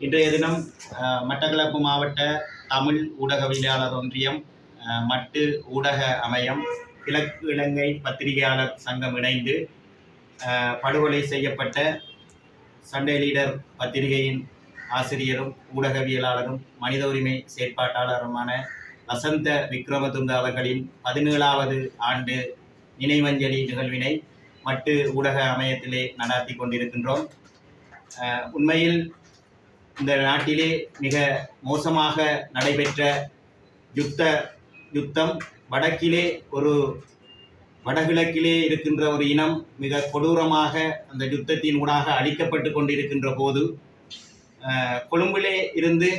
இன்றைய தினம் மட்டக்களப்பு மாவட்ட தமிழ் ஊடகவியலாளர் ஒன்றியம் மட்டு ஊடக அமையம் கிழக்கு இலங்கை பத்திரிகையாளர் சங்கம் இணைந்து படுகொலை செய்யப்பட்ட சண்டே லீடர் பத்திரிகையின் ஆசிரியரும் ஊடகவியலாளரும் மனித உரிமை செயற்பாட்டாளருமான வசந்த விக்ரமதுங்க அவர்களின் பதினேழாவது ஆண்டு நினைவஞ்சலி நிகழ்வினை மட்டு ஊடக அமையத்திலே நடாத்தி கொண்டிருக்கின்றோம். உண்மையில் இந்த நாட்டிலே மிக மோசமாக நடைபெற்ற யுத்த யுத்தம் வடக்கிலே ஒரு வடகிழக்கிலே இருக்கின்ற ஒரு இனம் மிக கொடூரமாக அந்த யுத்தத்தின் ஊடாக அழிக்கப்பட்டு கொண்டிருக்கின்ற போது கொழும்பிலே இருந்து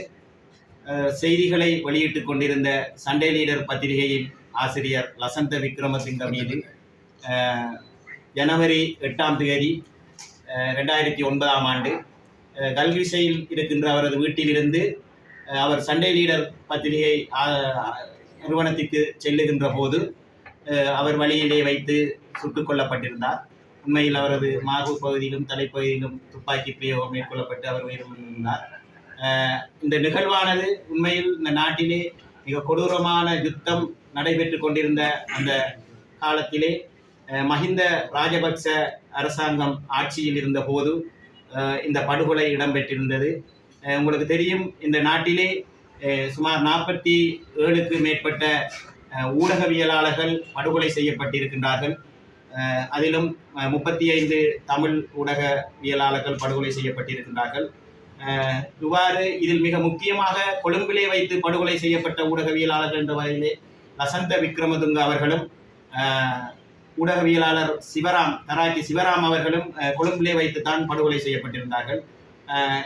செய்திகளை வெளியிட்டு கொண்டிருந்த சண்டே லீடர் பத்திரிகையின் ஆசிரியர் லசந்த விக்ரமசிங்க மீது ஜனவரி எட்டாம் தேதி ரெண்டாயிரத்தி ஒன்பதாம் ஆண்டு கல்விசையில் இருக்கின்ற அவரது வீட்டிலிருந்து அவர் சண்டே லீடர் பத்திரிகை நிறுவனத்திற்கு செல்லுகின்ற போது அவர் வழியிலே வைத்து சுட்டுக் கொல்லப்பட்டிருந்தார். உண்மையில் அவரது மார்பு பகுதியிலும் தலைப்பகுதியிலும் துப்பாக்கி பிரயோகம் மேற்கொள்ளப்பட்டு அவர் உயிரிழந்திருந்தார் இந்த நிகழ்வானது உண்மையில் இந்த நாட்டிலே மிக கொடூரமான யுத்தம் நடைபெற்று கொண்டிருந்த அந்த காலத்திலே மஹிந்த ராஜபக்ச அரசாங்கம் ஆட்சியில் இருந்த போது இந்த படுகொலை இடம்பெற்றிருந்தது. உங்களுக்கு தெரியும் இந்த நாட்டிலே சுமார் நாற்பத்தி ஏழுக்கு மேற்பட்ட ஊடகவியலாளர்கள் படுகொலை செய்யப்பட்டிருக்கின்றார்கள். அதிலும் முப்பத்தி ஐந்து தமிழ் ஊடகவியலாளர்கள் படுகொலை செய்யப்பட்டிருக்கின்றார்கள். இவ்வாறு இதில் மிக முக்கியமாக கொழும்பிலே வைத்து படுகொலை செய்யப்பட்ட ஊடகவியலாளர்கள் என்ற வகையிலே லசந்த விக்ரமதுங்க அவர்களும் ஊடகவியலாளர் சிவராம் தராக்கி சிவராம் அவர்களும் கொழும்பிலே வைத்துத்தான் படுகொலை செய்யப்பட்டிருந்தார்கள்.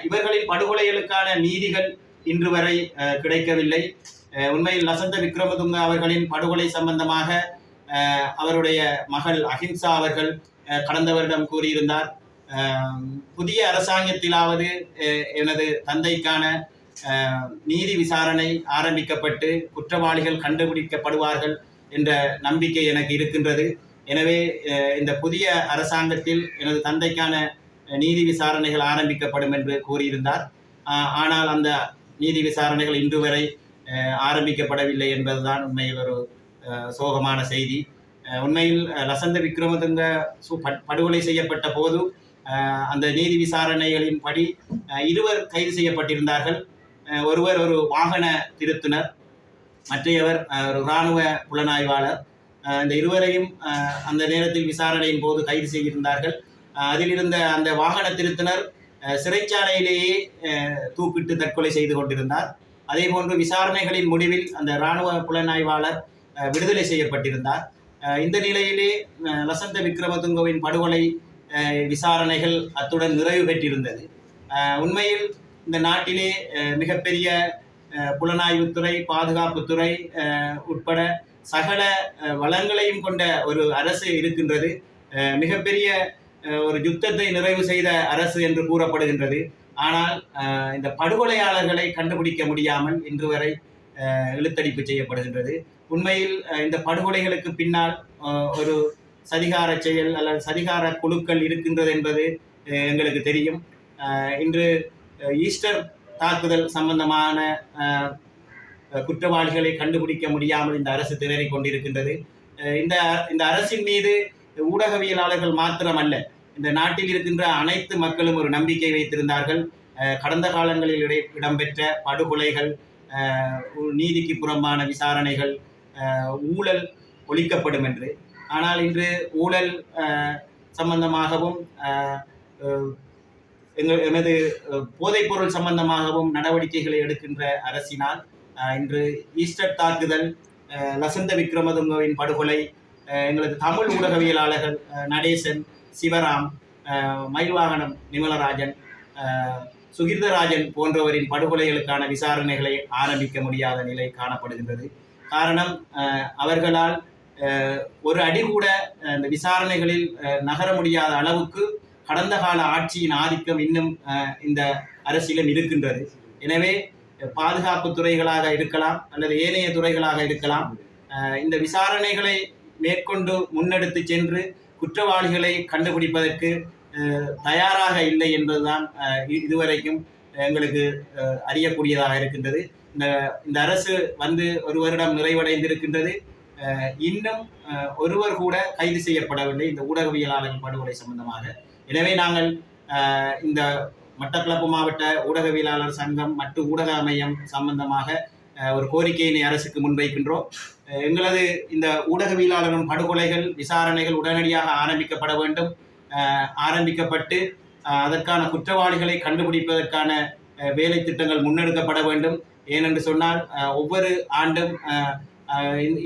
இவர்களின் படுகொலைகளுக்கான நீதிகள் இன்று வரை கிடைக்கவில்லை. உண்மையில் லசந்த விக்ரமதுங்க அவர்களின் படுகொலை சம்பந்தமாக அவருடைய மகள் அஹிம்சா அவர்கள் கடந்த வருடம் கூறியிருந்தார். புதிய அரசாங்கத்திலாவது எனது தந்தைக்கான நீதி விசாரணை ஆரம்பிக்கப்பட்டு குற்றவாளிகள் கண்டுபிடிக்கப்படுவார்கள் என்ற நம்பிக்கை எனக்கு இருக்கின்றது. எனவே இந்த புதிய அரசாங்கத்தில் எனது தந்தைக்கான நீதி விசாரணைகள் ஆரம்பிக்கப்படும் என்று கூறியிருந்தார். ஆனால் அந்த நீதி விசாரணைகள் இன்று வரை ஆரம்பிக்கப்படவில்லை என்பதுதான் உண்மையில் ஒரு சோகமான செய்தி. உண்மையில் லசந்த விக்ரமதுங்க சு- பட்- படுகொலை செய்யப்பட்ட போது அந்த நீதி விசாரணைகளின் படி இருவர் கைது செய்யப்பட்டிருந்தார்கள். ஒருவர் ஒரு வாகன திருத்துனர் மற்றையவர் ஒரு இராணுவ புலனாய்வாளர். இந்த இருவரையும் அந்த நேரத்தில் விசாரணையின் போது கைது செய்திருந்தார்கள். அதில் இருந்த அந்த வாகன திருத்தினர் சிறைச்சாலையிலேயே தூக்கிட்டு தற்கொலை செய்து கொண்டிருந்தார். அதே போன்று விசாரணைகளின் முடிவில் அந்த இராணுவ புலனாய்வாளர் விடுதலை செய்யப்பட்டிருந்தார். இந்த நிலையிலே லசந்த விக்ரமதுங்கவின் படுகொலை விசாரணைகள் அத்துடன் நிறைவு பெற்றிருந்தது. உண்மையில் இந்த நாட்டிலே மிகப்பெரிய புலனாய்வுத்துறை பாதுகாப்புத்துறை உட்பட சகல வளங்களையும் கொண்ட ஒரு அரசு இருக்கின்றது. மிகப்பெரிய ஒரு யுத்தத்தை நிறைவு செய்த அரசு என்று கூறப்படுகின்றது. ஆனால் இந்த படுகொலையாளர்களை கண்டுபிடிக்க முடியாமல் இன்று வரை இழுத்தடிப்பு செய்யப்படுகின்றது. உண்மையில் இந்த படுகொலைகளுக்கு பின்னால் ஒரு சதிகார செயல் அல்லது சதிகார குழுக்கள் இருக்கின்றது என்பது எங்களுக்கு தெரியும். இன்று ஈஸ்டர் தாக்குதல் சம்பந்தமான குற்றவாளிகளை கண்டுபிடிக்க முடியாமல் இந்த அரசு திணறிக் கொண்டிருக்கின்றது. இந்த இந்த அரசின் மீது ஊடகவியலாளர்கள் மாத்திரமல்ல இந்த நாட்டில் இருக்கின்ற அனைத்து மக்களும் ஒரு நம்பிக்கை வைத்திருந்தார்கள். கடந்த காலங்களில் இடை இடம்பெற்ற படுகொலைகள் நீதிக்கு புறம்பான விசாரணைகள் ஊழல் ஒழிக்கப்படும் என்று. ஆனால் இன்று ஊழல் சம்பந்தமாகவும் எங்கள் எமது போதைப்பொருள் சம்பந்தமாகவும் நடவடிக்கைகளை எடுக்கின்ற அரசினால் இன்று ஈஸ்டர் தாக்குதல் லசந்த விக்ரமதுங்கவின் படுகொலை எங்களது தமிழ் ஊடகவியலாளர்கள் நடேசன் சிவராம் மயில்வாகனம் நிமலராஜன் சுகிர்தராஜன் போன்றவரின் படுகொலைகளுக்கான விசாரணைகளை ஆரம்பிக்க முடியாத நிலை காணப்படுகின்றது. காரணம் அவர்களால் ஒரு அடி கூட இந்த விசாரணைகளில் நகர முடியாத அளவுக்கு கடந்த கால ஆட்சியின் ஆதிக்கம் இன்னும் இந்த அரசியலும் இருக்கின்றது. எனவே பாதுகாப்பு துறைகளாக இருக்கலாம் அல்லது ஏனைய துறைகளாக இருக்கலாம். இந்த விசாரணைகளை மேற்கொண்டு முன்னெடுத்து சென்று குற்றவாளிகளை கண்டுபிடிப்பதற்கு தயாராக இல்லை என்பதுதான் இதுவரைக்கும் எங்களுக்கு அறியக்கூடியதாக இருக்கின்றது. இந்த இந்த அரசு வந்து ஒரு வருடம் நிறைவடைந்திருக்கின்றது. இன்னும் ஒருவர் கூட கைது செய்யப்படவில்லை. இந்த ஊடகவியலாளர்கள் படுகொலை சம்பந்தமாக. எனவே நாங்கள் இந்த மட்டக்களப்பு மாவட்ட ஊடகவியலாளர் சங்கம் மற்றும் ஊடக அமையம் சம்பந்தமாக ஒரு கோரிக்கையினை அரசுக்கு முன்வைக்கின்றோம். எங்களது இந்த ஊடகவியலாளரும் படுகொலைகள் விசாரணைகள் உடனடியாக ஆரம்பிக்கப்பட வேண்டும். ஆரம்பிக்கப்பட்டு அதற்கான குற்றவாளிகளை கண்டுபிடிப்பதற்கான வேலை திட்டங்கள் முன்னெடுக்கப்பட வேண்டும். ஏனென்று சொன்னால் ஒவ்வொரு ஆண்டும்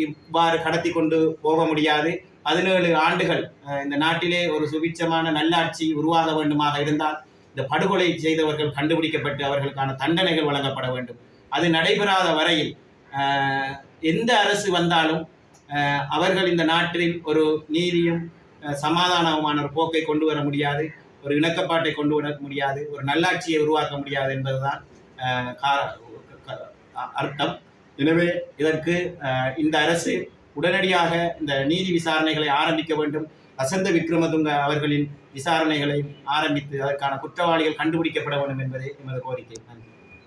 இவ்வாறு கடத்தி கொண்டு போக முடியாது. பதினேழு ஆண்டுகள் இந்த நாட்டிலே ஒரு சுபிட்சமான நல்லாட்சி உருவாக வேண்டுமாக இருந்தால் இந்த படுகொலை செய்தவர்கள் கண்டுபிடிக்கப்பட்டு அவர்களுக்கான தண்டனைகள் வழங்கப்பட வேண்டும். அது நடைபெறாத வரையில் எந்த அரசு வந்தாலும் அவர்கள் இந்த நாட்டில் ஒரு நீதியும் சமாதானமான ஒரு போக்கை கொண்டு வர முடியாது ஒரு இணக்கப்பாட்டை கொண்டு வர முடியாது ஒரு நல்லாட்சியை உருவாக்க முடியாது என்பதுதான் கா- அர்த்தம். எனவே இதற்கு இந்த அரசு உடனடியாக இந்த நீதி விசாரணைகளை ஆரம்பிக்க வேண்டும். வசந்த விக்ரமதுங்க அவர்களின் விசாரணைகளை ஆரம்பித்து அதற்கான குற்றவாளிகள் கண்டுபிடிக்கப்பட வேண்டும் என்பதே எமது கோரிக்கை. நன்றி.